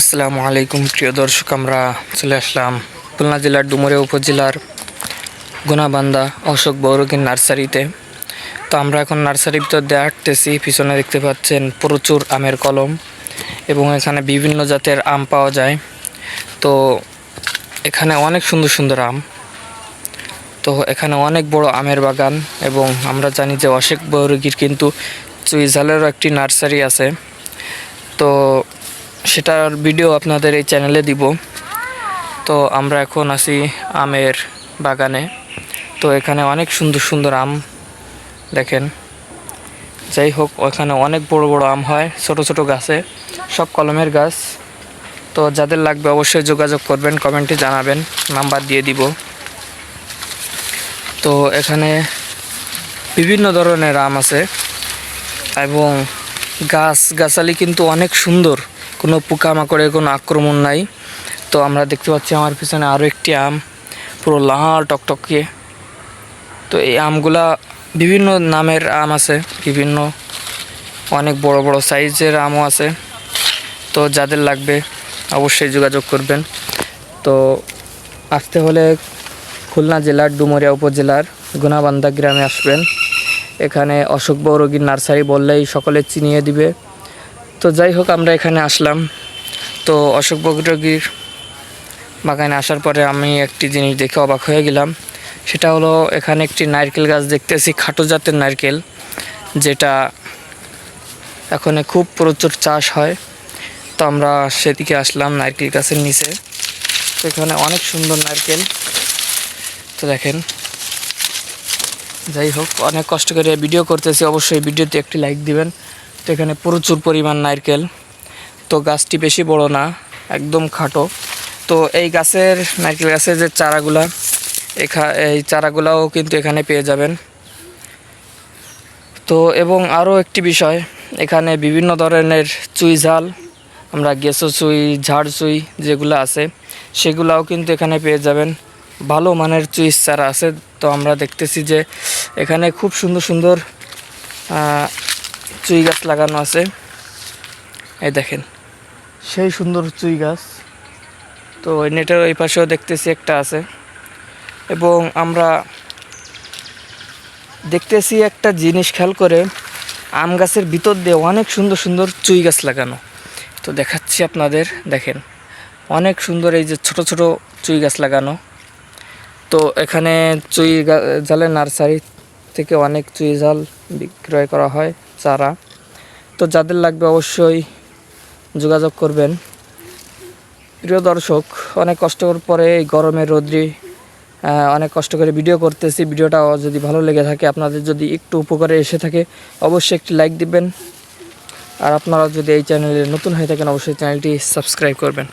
আসসালামু আলাইকুম, প্রিয় দর্শক, আমরা চলে আসলাম খুলনা জেলার ডুমুরিয়া উপজেলার গুনাবান্দা অশোক বৌরগীর নার্সারিতে। তো আমরা এখন নার্সারির ভিতর দিয়ে পিছনে দেখতে পাচ্ছেন প্রচুর আমের কলম এবং এখানে বিভিন্ন জাতের আম পাওয়া যায়। তো এখানে অনেক সুন্দর সুন্দর আম। তো এখানে অনেক বড় আমের বাগান এবং আমরা জানি যে অশোক বৌরগীর কিন্তু চুইঝালেরও একটি নার্সারি আছে। তো সেটার ভিডিও আপনাদের এই চ্যানেলে দিব। তো আমরা এখন আছি আমের বাগানে। তো এখানে অনেক সুন্দর সুন্দর আম দেখেন। যাই হোক, ওখানে অনেক বড় বড় আম হয়, ছোট ছোট গাছে, সব কলমের গাছ। তো যাদের লাগবে অবশ্যই যোগাযোগ করবেন কমেন্টে জানাবেন নাম্বার দিয়ে দিব। তো এখানে বিভিন্ন ধরনের আম আছে এবং গাছ, গাছালি কিন্তু অনেক সুন্দর। কোনো পোকামাকড়ের কোনো আক্রমণ নাই। তো আমরা দেখতে পাচ্ছি আমার পিছনে আরও একটি আম, পুরো লাল টকটকে। তো এই আমগুলা বিভিন্ন নামের আম আছে, বিভিন্ন অনেক বড় বড় সাইজের আমও আছে। তো যাদের লাগবে অবশ্যই যোগাযোগ করবেন। তো আসতে হলে খুলনা জেলার ডুমুরিয়া উপজেলার গুনাবান্দা গ্রামে আসবেন। এখানে অশোক বৌরগীর নার্সারি বললেই সকলে চিনিয়ে দিবে। তো যাই হোক, আমরা এখানে আসলাম। তো অশোক বৌরগীর বাগানে আসার পরে আমি একটি জিনিস দেখে অবাক হয়ে গেলাম। সেটা হলো, এখানে একটি নারকেল গাছ দেখতেছি, খাটো জাতের নারকেল, যেটা এখন খুব প্রচুর চাষ হয়। তো আমরা সেদিকে আসলাম নারকেল গাছের নিচে। তো এখানে অনেক সুন্দর নারকেল। তো দেখেন, যাই হোক, অনেক কষ্ট করে ভিডিও করতেছি। অবশ্যই ভিডিওতে একটি লাইক দিবেন। তো এখানে প্রচুর পরিমাণ নারকেল। তো গাছটি বেশি বড় না, একদম খাটো। তো এই গাছের, নারকেল গাছের যে চারাগুলা, এখা, এই চারাগুলাও কিন্তু এখানে পেয়ে যাবেন। তো এবং আরও একটি বিষয়, এখানে বিভিন্ন ধরনের চুই ঝাল, আমরা গেসো চুই, ঝাড় চুই যেগুলো আছে, সেগুলাও কিন্তু এখানে পেয়ে যাবেন। ভালো মানের চুইস চারা আছে। তো আমরা দেখতেছি যে এখানে খুব সুন্দর সুন্দর চুই গাছ লাগানো আছে। এই দেখেন। সেই সুন্দর চুই গাছ। তো ওই নেটের ওই পাশেও দেখতেছি একটা আছে। এবং আমরা দেখতেছি একটা জিনিস খেয়াল করে আম গাছের ভিতর দিয়ে অনেক সুন্দর সুন্দর চুই গাছ লাগানো। তো দেখাচ্ছি আপনাদের দেখেন। অনেক সুন্দর এই যে ছোট ছোট চুই গাছ লাগানো। তো এখানে চুই জালের নার্সারি থেকে অনেক চুই জাল বিক্রয় করা হয়। চারা তো যাদের লাগবে অবশ্যই যোগাযোগ করবেন। প্রিয় দর্শক, অনেক কষ্টর পরে এই গরমে রোদ্রি অনেক কষ্ট করে ভিডিও করতেছি। ভিডিওটা যদি ভালো লেগে থাকে, আপনাদের যদি একটু উপকারে এসে থাকে, অবশ্যই একটি লাইক দিবেন। আর আপনারা যদি এই চ্যানেলে নতুন হয়ে থাকেন, অবশ্যই চ্যানেলটি সাবস্ক্রাইব করবেন।